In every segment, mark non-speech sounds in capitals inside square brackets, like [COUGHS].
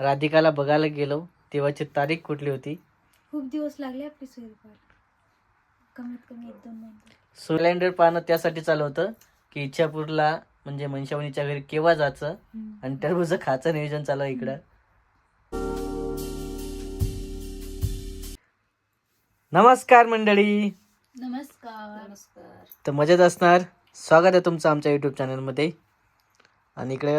राधिकाला बघायला गेलो तेव्हाची तारीख कुठली होती? खूप दिवस लागले आपली कमीत कमी एक दोन महिने. सिलेंडर पाहणं त्यासाठी चालू होतं की इच्छापूरला म्हणजे मनशावणीच्या घरी केव्हा जायचं. आणि टरबूज खायचं नियोजन चालू आहे इकडं. नमस्कार मंडळी. नमस्कार. नमस्कार तर मजेत असणार. स्वागत आहे तुमचं आमच्या यूट्यूब चॅनलमध्ये आणि इकडे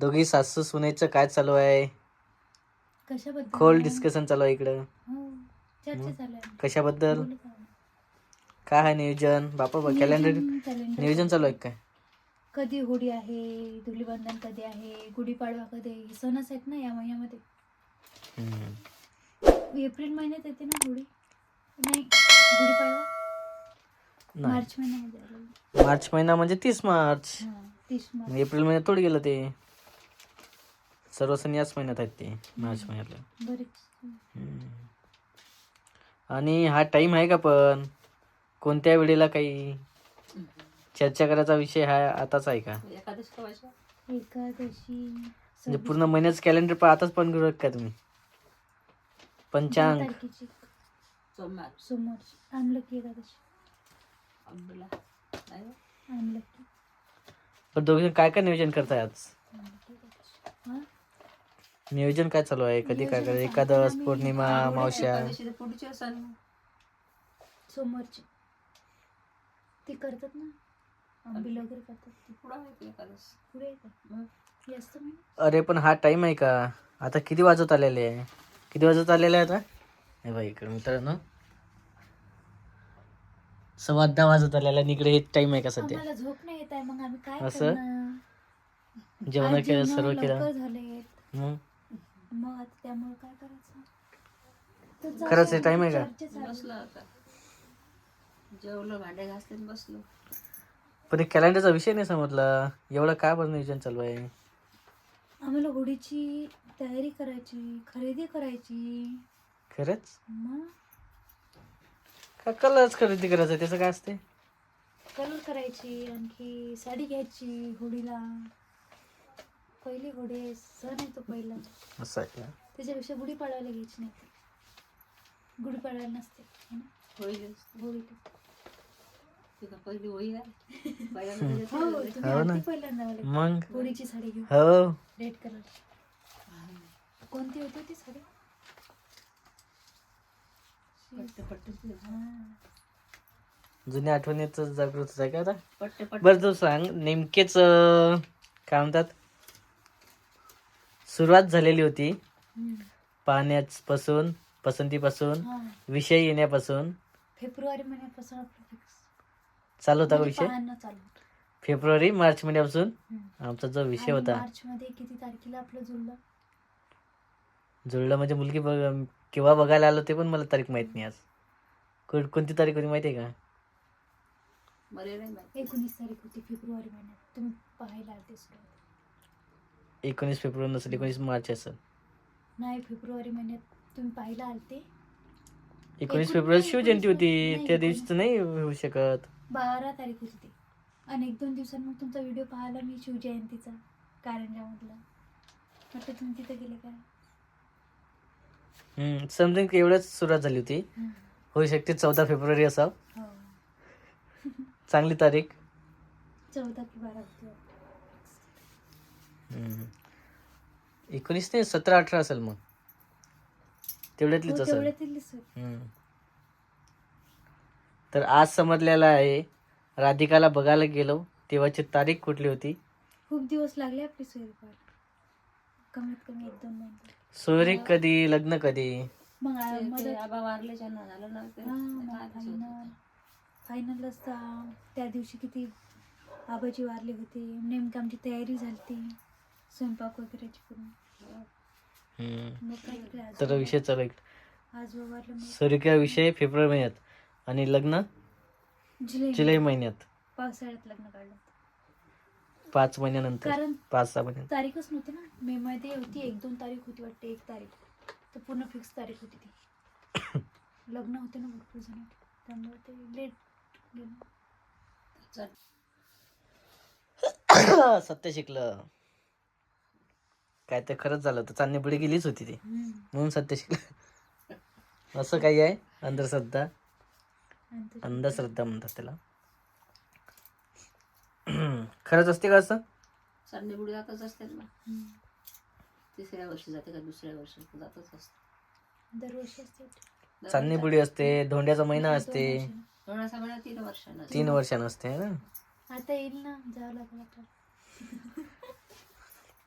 दोघी सासू सुनेचं काय चालू आहे? कशाबद्दल खोल डिस्कशन चालू आहे इकडं. हो चर्चा चालू आहे. कशाबद्दल? काय आहे नियोजन? बापा कॅलेंडर नियोजन calendar. नियोजन चालू आहे काय? कधी होळी आहे धुलीबंधन कधी आहे गुढीपाडवा कधी आहे? हे सणच आहेत ना या महिन्यामध्ये. हम्म. एप्रिल महिन्यात येते ना होळी नाही गुढीपाडवा? नाही. मार्च महिन्यामध्ये आलेली. मार्च महिना म्हणजे तीस मार्च. हा तीस मार्च. एप्रिल महिन्यात थोडी गेलं ते. सर्व सण याच महिन्यात आहेत ते मार्च महिन्यातलं. हम्म. आणि हा टाइम आहे का पण? कोणत्या वेळेला काही चर्चा करायचा विषय हा आताच आहे का? एकादशी म्हणजे पूर्ण महिन्याचं कॅलेंडर पण आताच पण करू का तुम्ही. पंचांग. तारखेची. सोमवारची आमलकी एकादशी. आमलकी. पण दोघे काय काय नियोजन करताय आज? आमलकी एकादशी. हा? नियोजन काय चालू आहे? कधी काय करायचं एकादश पौर्णिमा मावश्या? सोमवारची. ते करतात ना? आंबील वगैरे करतात ते. पुढे येतात जास्त नाही. अरे पण हा टाइम आहे का? आता किती वाजत आलेले आहे? किती वाजत आलेले आहे आता? हे बाई इकडे मित्रांनो. सव्वा दहा वाजत आलेला आणि इकडे हे टाइम आहे का सध्या? आम्हाला झोप नाही येत आहे मग आम्ही काय असं? करणार? जेवण आज केलं सर्व लवकर केलं मग? मग आता त्यामुळे काय करायचं? खरंच time आहे का? चालू आहे. जेवलो भांडे घासले आणि बसलो. पण कॅलेंडरचा विषय नाही समजला. एवढं काय बरं नियोजन चालू आहे? आम्हाला होळीची तयारी करायची खरेदी करायची. खरंच? मग? का कलरच खरेदी करायचं? त्याचं काय असते कलर करायची आणखी साडी घ्यायची होळीला पहिली आहे, सण आहे तो पहिला. असं आहे का? त्याच्यापेक्षा गुढीपाडवायला घ्यायची नाही. गुढीपाडवायला नसते है ना? होळी होळी तुझा पहिली होळी आहे. [LAUGHS] पहिल्यांदा हो तुम्ही हो ना. आलते पहिल्यांदा मला मग? होळीची साडी घेऊन. हो. रेड कलर कोणती होती ती साडी? पट्टे पट्टे हा. जुन्या आठवणीच जागृत आहे का आता? पट्टे पट्टे. बरं तू सांग नेमकेच अं, काय म्हणतात? सुरुवात झालेली होती. हम्म. पाहण्यापासून पसंतीपासून हा. विषय येण्यापासून. फेब्रुवारी महिन्यापासून आपलं चालू होता का विषय? पाहणं चालू फेब्रुवारी मार्च महिन्यापासून? हम्म. आमचा जो विषय आणि होता. मार्च मध्ये किती तारखेला आपलं जुळलं? जुळलं म्हणजे मुलगी बघ केव्हा बघायला आलो ते पण मला तारीख माहीत नाही आज. कोण- कोणती तारीख होती माहिती आहे का? बरे नाही माहिती एकोणीस तारीख होती फेब्रुवारी महिन्यात. तुम्ही पाहायला आलते सुरुवात. एकोणीस फेब्रुवारी नसेल एकोणीस मार्च असेल. नाही फेब्रुवारी महिन्यात तुम्ही पाहायला आलते. एकोणीस एकोणीस- फेब्रुवारी शिवजयंती होती. त्या. दिवशी तर नाही होऊ शकत. बारा तारीख होती. ती आणि एक दोन दिवसांनी मग तुमचा व्हिडिओ पाहिला मी शिवजयंतीचा कारंजामधला म्हटलं तुम्ही तिथे गेले काय समथिंग एवढ्याच सुरुवात झाली होती. होऊ शकते चौदा फेब्रुवारी असा हो. चांगली तारीख. चौदा की बारा होती. एकोणीस नाही सतरा अठरा असेल मग. तेवढ्यातलीच हो, असेल. हम्म. तर आज समजलेला आहे. राधिकाला बघायला गेलो. तेव्हाची तारीख कुठली होती? खूप दिवस लागले आपली सोयरी पाहायला कमीत कमी एक दोन महिने. सोयरी कधी? लग्न कधी? मग आ- ते- ते मदत आबा वारल्याच्या ना झालं ना ते फायनल फायनल असता त्या दिवशी किती आबाजी वारले होते. नेमकं आमची तयारी झाली स्वयंपाक वगैरेची पूर्ण तर विषय चालू आज सोयरिका विषय फेब्रुवारी महिन्यात. आणि लग्न? जुलै महिन्यात. पावसाळ्यात लग्न काढलं. पाच महिन्यानंतर. कारण पाच सहा महिन्यात तारीखच नव्हती ना. मे मध्ये होती एक दोन तारीख होती वाटते एक तारीख. तर पूर्ण फिक्स तारीख होती ती. [COUGHS] लग्न होते ना भरपूर जण. त्यामुळे ते लेट गेलं. [COUGHS] सत्य शिकलं. काय ते खरंच झालं होतं. चांदणी पुढे गेलीच होती ती. म्हणून सत्य शिकलं असं काही आहे? अंधश्रद्धा? अंधश्रद्धा. म्हणतात त्याला. [CLEARS THROAT] खरंच असते का असं? चांदणी बुडी जातच असते. तिसऱ्या वर्षी जाते का दुसऱ्या वर्षी? जातच असते. दरवर्षी असते. चांदणी बुडी असते धोंड्याचा महिना असते. महिना तीन वर्षांना. तीन वर्षानं असते ना? आता येईल ना जावं लागेल [LAUGHS]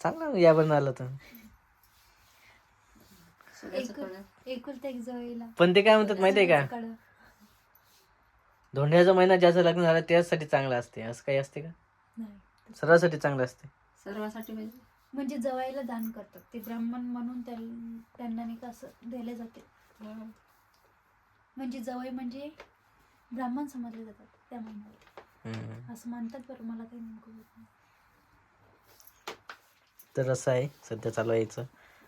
चांगलं यावर आलं तर. एकुलता एक जवळला. पण ते काय म्हणतात माहितीये का. धोंड्याचा महिना ज्याचं लग्न झालं त्यासाठी चांगला असते. असं काही असते का? नाही. सर्वांसाठी चांगलं असते. सर्वासाठी म्हणजे? म्हणजे जवायला दान करतात. ते ब्राह्मण म्हणून त्यांना नाही का असं दिले जाते. म्हणजे जवळ म्हणजे ब्राह्मण समजले जातात त्या महिन्यात. हम्म. असं म्हणतात बरं मला काही नेमकं नाही. तर असं आहे सध्या चालू आहे याचं.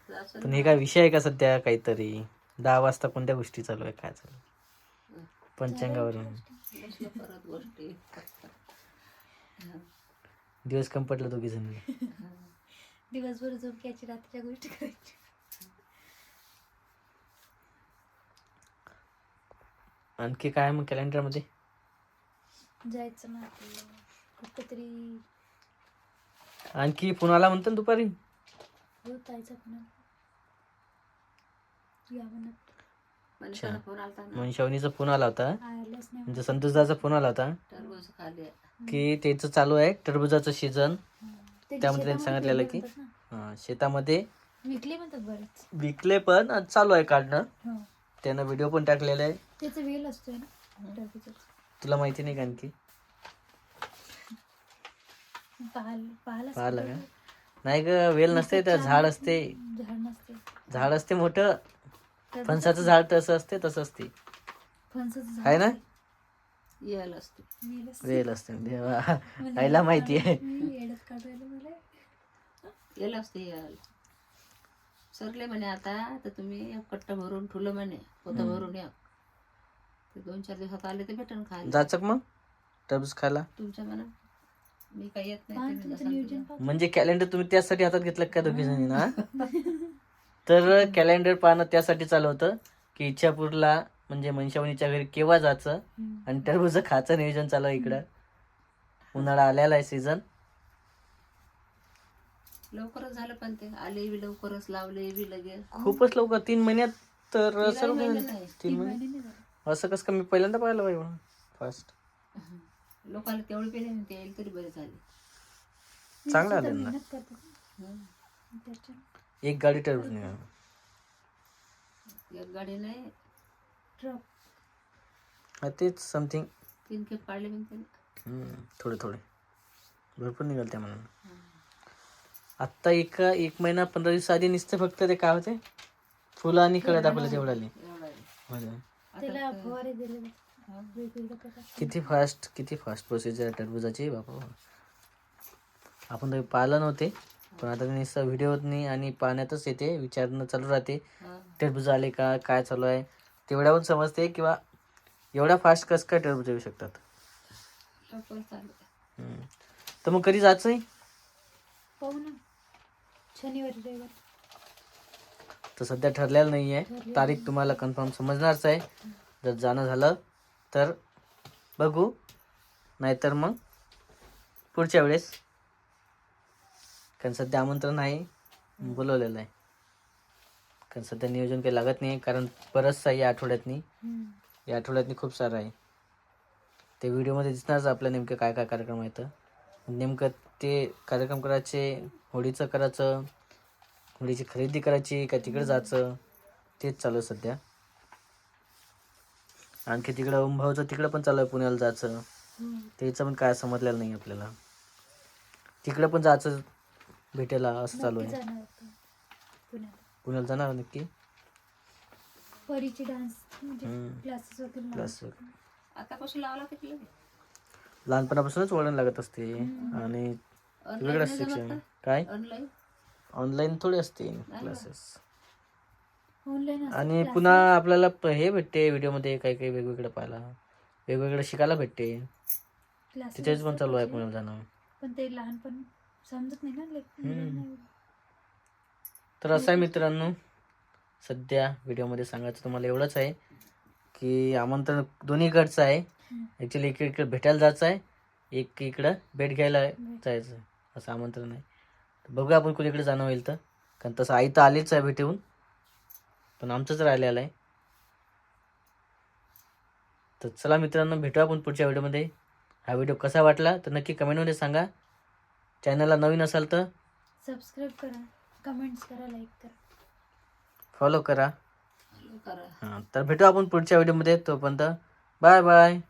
असं पण हे काय विषय आहे का सध्या काहीतरी? दहा वाजता कोणत्या गोष्टी चालू आहे काय चालू? पंचांगावरून दिवस कम पडलं दोघी जण. दिवसभर झोप घ्यायची रात्रीच्या गोष्टी करायची आणखी काय मग कॅलेंडरमध्ये? जायचं ना आपल्याला. कुठं आणखी पुण्याला म्हणतो ना दुपारी? हो या म्हणत. मनुष्याला फोन आलता ना? मनशवनीचा फोन आला होता. आयलाच नाही म्हणजे संतोषदाचा फोन आला होता. टरबूज खाली की त्याचं चालू आहे टरबुजाचं सीझन त्यामध्ये त्यांनी शेतामध्ये सांगितलेलं की- ना. शेतामध्ये विकले म्हणतात बरेच. विकले पण चालू आहे काढणं. हो. त्यानं व्हिडिओ पण टाकलेला आहे. त्याचा वेल असतोय ना टरबूजाचा. तुला माहिती नाही का आणखी? पाहाल का? नाही ग वेल नसते तर झाड असते. झाड नसते. झाड असते मोठं. फणसाचं झाड तसं असते तसं असते. आहे ना? वेल असते. वेल असते. देवा. म्हणजे आईला माहिती आहे. यायला असते यायला सरले म्हणे आता तर तुम्ही एक कट्टा भरून ठुलं म्हणे. पोतं. भरून या ते दोन चार दिवसात आले ते भेटन खायला. जाचक मग? टरबूज खायला? तुमच्या मनात? मी काही येत तुमचं नियोजन. म्हणजे कॅलेंडर तुम्ही त्यासाठी हातात घेतलं का दोघी जणी ना [LAUGHS] तर कॅलेंडर पाहणं त्यासाठी चालू होतं की इच्छापूरला म्हणजे मनशावणीच्या घरी केव्हा जायचं हम्म. आणि टरबूज खायचं नियोजन चालू आहे इकडं उन्हाळा आलेला आहे सीझन लवकरच झालं पण ते आले बी लवकरच लावले बी लगेच खूपच लवकर तीन महिन्यात तर तिघाही सर्व महिने नाही. तीन तीन महिने महिने नाही झाले. असं कसं का मी पहिल्यांदा पाहिलं बाई फास्ट [LAUGHS] लोकांना तेवढे पेले ते येईल तरी बरे झाले चांगलं आलं ना. मेहनत करते. ना. हं. त्याच्या एक गाडी निघाली एक गाडी नाही ट्रक. हा तेच समथिंग तीन खेप काढले पण त्याने. थोडे थोडे. भरपूर निघाल त्या म्हणून आत्ता एक एक महिना पंधरा दिवस आधी नुसतं फक्त ते काय होते? फुलं आणि कळ्या दाखवल्या तेवढं आली. एवढा आहे. त्याला आता फवारे दिले हा. प्रकारचे किती फास्ट किती फास्ट प्रोसिजर आहे टरबुजाची? बाबा आपण तर पाहिलं नव्हते पण आता नुसतं व्हिडिओनी आणि पाहण्यातच येते विचारणं चालू राहते. टरबूज आले का काय चालू आहे? तेवढ्याहून समजते किंवा एवढ्या फास्ट कसं काय टरबूज येऊ शकतात. तर मग कधी जायचं तर सध्या ठरलेलं नाही आहे तारीख तुम्हाला कन्फर्म समजणारच आहे. जर जाणं झालं तर बघू नाहीतर मग पुढच्या वेळेस. कारण सध्या आमंत्रण आहे बोलवलेलं आहे. कारण सध्या नियोजन काही लागत नाही कारण बरंचसं आहे या आठवड्यातनी. या आठवड्यातनी खूप सारं आहे. ते व्हिडिओमध्ये दिसणारच आपलं नेमकं काय काय कार्यक्रम आहेत. नेमकं ते कार्यक्रम करायचे होळीचं करायचं होळीची खरेदी करायची का तिकडे जायचं तेच चालू आहे सध्या. आणखी तिकडं ओमभाऊचं तिकडं पण चालू आहे पुण्याला जायचं. त्याचं पण काय समजलेलं नाही आपल्याला. तिकडं पण जायचं भेटेला असं चालू आहे. जाणार आपण पुण्याला. पुण्याला जाणार नक्की? परीची डान्स म्हणजे हम्म. क्लासेस वगैरे लावले. क्लास आतापासून लावला किती लहानपणापासूनच वळण लागत असते. आणि वेगळं शिक्षण. काय? ऑनलाईन ऑनलाईन थोडे असते क्लासेस आणि. पुन्हा आपल्याला हे भेटते व्हिडिओमध्ये काही काही वेगवेगळं पाहायला. वेगवेगळं शिकायला भेटते. त्याच्याच पण चालू आहे. पुण्याला जाणं. पण ते लहानपण समजत नाही ना. तर असं आहे मित्रांनो सध्या व्हिडिओमध्ये सांगायचं तुम्हाला एवढंच आहे की आमंत्रण दोन्हीकडचं आहे. ॲक्च्युली इकडे इकडे भेटायला जायचं आहे एक इकडं भेट घ्यायला जायचं आहे. असं आमंत्रण आहे. बघूया आपण कुणीकडे जाणं होईल तर. कारण तसं आई तर आलीच आहे भेटून पण आमचंच राहिलेलं आहे. तर चला मित्रांनो भेटू आपण पुढच्या व्हिडिओमध्ये. हा व्हिडिओ कसा वाटला तर नक्की कमेंटमध्ये सांगा. चॅनलला नवीन असाल तर सबस्क्राईब करा कमेंट्स करा लाईक करा. फॉलो करा. हां तर भेटू आपण पुढच्या व्हिडिओमध्ये तोपर्यंत. Bye bye